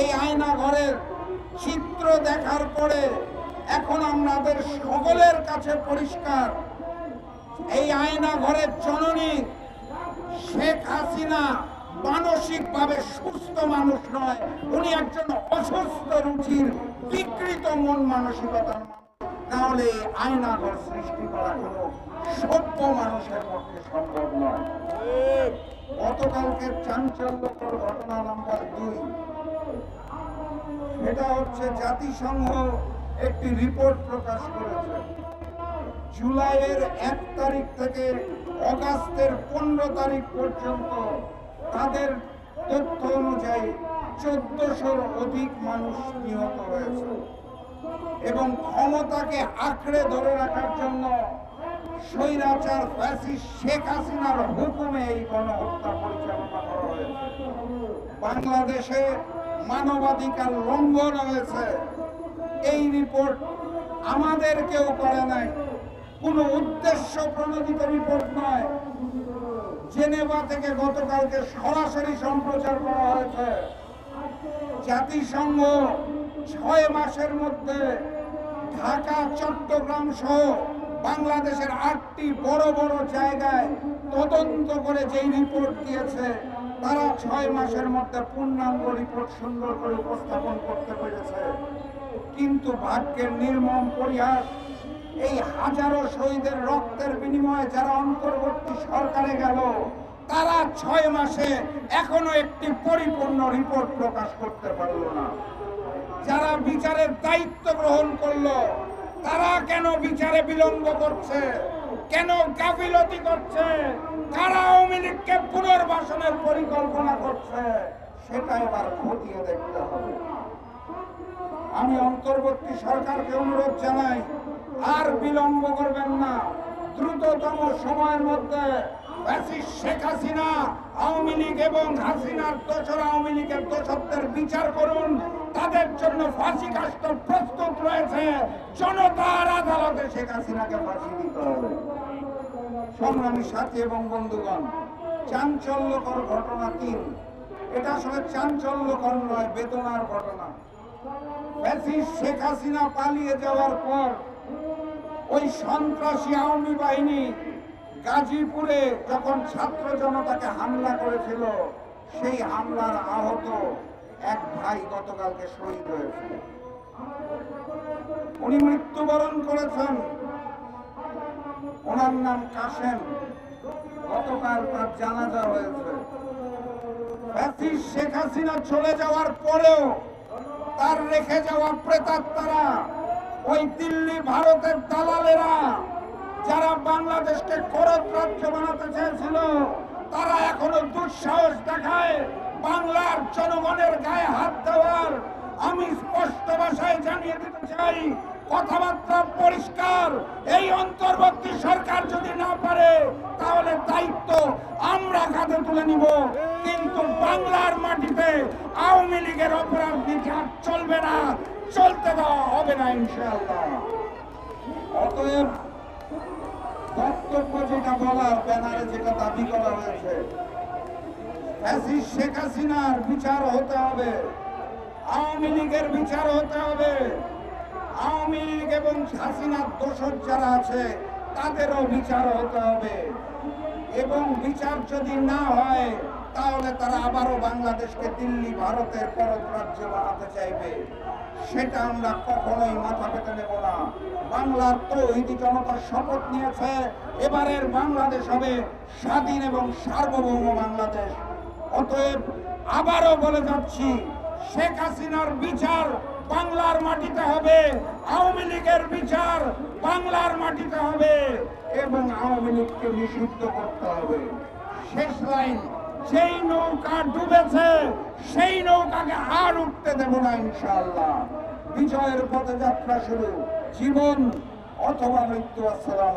এই আয়না ঘরের চিত্র দেখার পরে এখন আমাদের সকলের কাছে পরিষ্কার। এই আয়না ঘরের জননী শেখ হাসিনা মানসিকভাবে সুস্থ মানুষ নয় উনি একজন অসুস্থ রুচির বিকৃত মন মানসিকতার তাহলে এই আয়না ঘর সৃষ্টি করা কোনো সভ্য মানুষের পক্ষে সম্ভব নয়। গতকালকে চাঞ্চল্যকর ঘটনা নাম্বার দুই। এটা হচ্ছে জাতিসংঘ একটি রিপোর্ট প্রকাশ করেছে। জুলাইয়ের এক তারিখ থেকে অগাস্টের পনেরো তারিখ পর্যন্ত তাদের তথ্য অনুযায়ী চোদ্দশোর অধিক মানুষ নিহত হয়েছে। এবং ক্ষমতাকে আঁকড়ে ধরে রাখার জন্য স্বৈরাচার ফ্যাসিস্ট শেখ হাসিনার হুকুমে এই গণহত্যা পরিচালনা করা হয়েছে। বাংলাদেশে মানবাধিকার লঙ্ঘন হয়েছে। এই রিপোর্ট আমাদের কেউ করে নাই। কোনো উদ্দেশ্য প্রণোদিত রিপোর্ট নয় জেনেভা থেকে গতকালকে সরাসরি সম্প্রচার করা হয়েছে। জাতিসংঘ ছয় মাসের মধ্যে ঢাকা, চট্টগ্রাম সহ বাংলাদেশের আটটি বড় বড় জায়গায় তদন্ত করে যেই রিপোর্ট দিয়েছে, তারা ছয় মাসের মধ্যে পূর্ণাঙ্গ রিপোর্ট সুন্দর করে উপস্থাপন করতে পেরেছে। কিন্তু ভাগ্যের নির্মম পরিহাস, এই হাজারো শহীদের রক্তের বিনিময়ে যারা অন্তর্বর্তী সরকারে গেল, তারা ছয় মাসে এখনও একটি পরিপূর্ণ রিপোর্ট প্রকাশ করতে পারল না। যারা বিচারের দায়িত্ব গ্রহণ করল তারা কেন বিচারে বিলম্ব করছে? কেন গাফিলতি করছে? কারা আওয়ামী পুনর্বাসনের পরিকল্পনা করছে? সেটা এবার খতিয়ে দেখতে হবে। আমি অন্তর্বর্তী সরকারকে অনুরোধ জানাই, আর বিলম্ব করবেন না। দ্রুততম সময়ের মধ্যে শেখ হাসিনা, আওয়ামী লীগ এবং হাসিনার দোসর আওয়ামী লীগের দোষকদের বিচার করুন। তাদের জন্য ফাঁসি কাষ্ট প্রস্তুত রয়েছে। শেখ হাসিনাকে ফাঁসি দিতে হবে। সংগ্রামী সাথী এবং বন্ধুগণ, চাঞ্চল্যকর ঘটনা তিন। এটা আসলে চাঞ্চল্যকর নয়, বেদনার ঘটনা। শেখ হাসিনা পালিয়ে যাওয়ার পর ওই সন্ত্রাসী আওয়ামী বাহিনী গাজীপুরে যখন ছাত্র জনতাকে হামলা করেছিল, সেই হামলার আহত এক ভাই গতকালকে শহীদ হয়েছে। উনি মৃত্যুবরণ করেছেন। ওনার নাম কাশেম। গতকাল তার জানাজা হয়েছে। শেখ হাসিনা চলে যাওয়ার পরেও তার রেখে যাওয়া প্রেতাত্মারা, ওই দিল্লি ভারতের দালালেরা, যারা বাংলাদেশকে করত রাজ্য বানাতে চেয়েছিল, তারা এখনও দুঃসাহস দেখায় বাংলার জনগণের গায়ে হাত দেওয়ার আমি স্পষ্ট ভাষায় জানিয়ে দিতে চাই, কথাবার্তা পরিষ্কার। এই অন্তর্বর্তী সরকার যদি না পারে, তাহলে দায়িত্ব আমরা কাঁধে তুলে নিব। কিন্তু বাংলার মাটিতে আওয়ামী লীগের অপরাধ বিচার চলবে না, চলতে দেওয়া হবে না ইনশাআল্লাহ। অতএব বক্তব্য যেটা বলার, ব্যানারে যেটা দাবি করা হয়েছে শেখ হাসিনার বিচার হতে হবে। আওয়ামী লীগের বিচার হতে হবে। আওয়ামী লীগ এবং হাসিনার দোষর যারা আছে, তাদেরও বিচার হতে হবে। এবং বিচার যদি না হয়, তাহলে তারা আবারও বাংলাদেশকে দিল্লি, ভারতের পরত রাজ্য বানাতে চাইবে। সেটা আমরা কখনোই মাথা পেতে নেব না। বাংলার তৌহিদি জনতা শপথ নিয়েছে, এবারের বাংলাদেশ হবে স্বাধীন এবং সার্বভৌম বাংলাদেশ। অতএব আবারও বলে যাচ্ছি শেখ হাসিনার বিচার বাংলার মাটিতে হবে। আওয়ামী লীগের বিচার বাংলার মাটিতে হবে এবং আওয়ামী লীগকে নিষিদ্ধ করতে হবে। শেষ লাইন সেই নৌকা ডুবেছে, সেই নৌকাকে আর উঠতে দেব না ইনশাআল্লাহ। বিজয়ের পথে যাত্রা শুরু। জীবন অথবা মৃত্যু, আসসালাম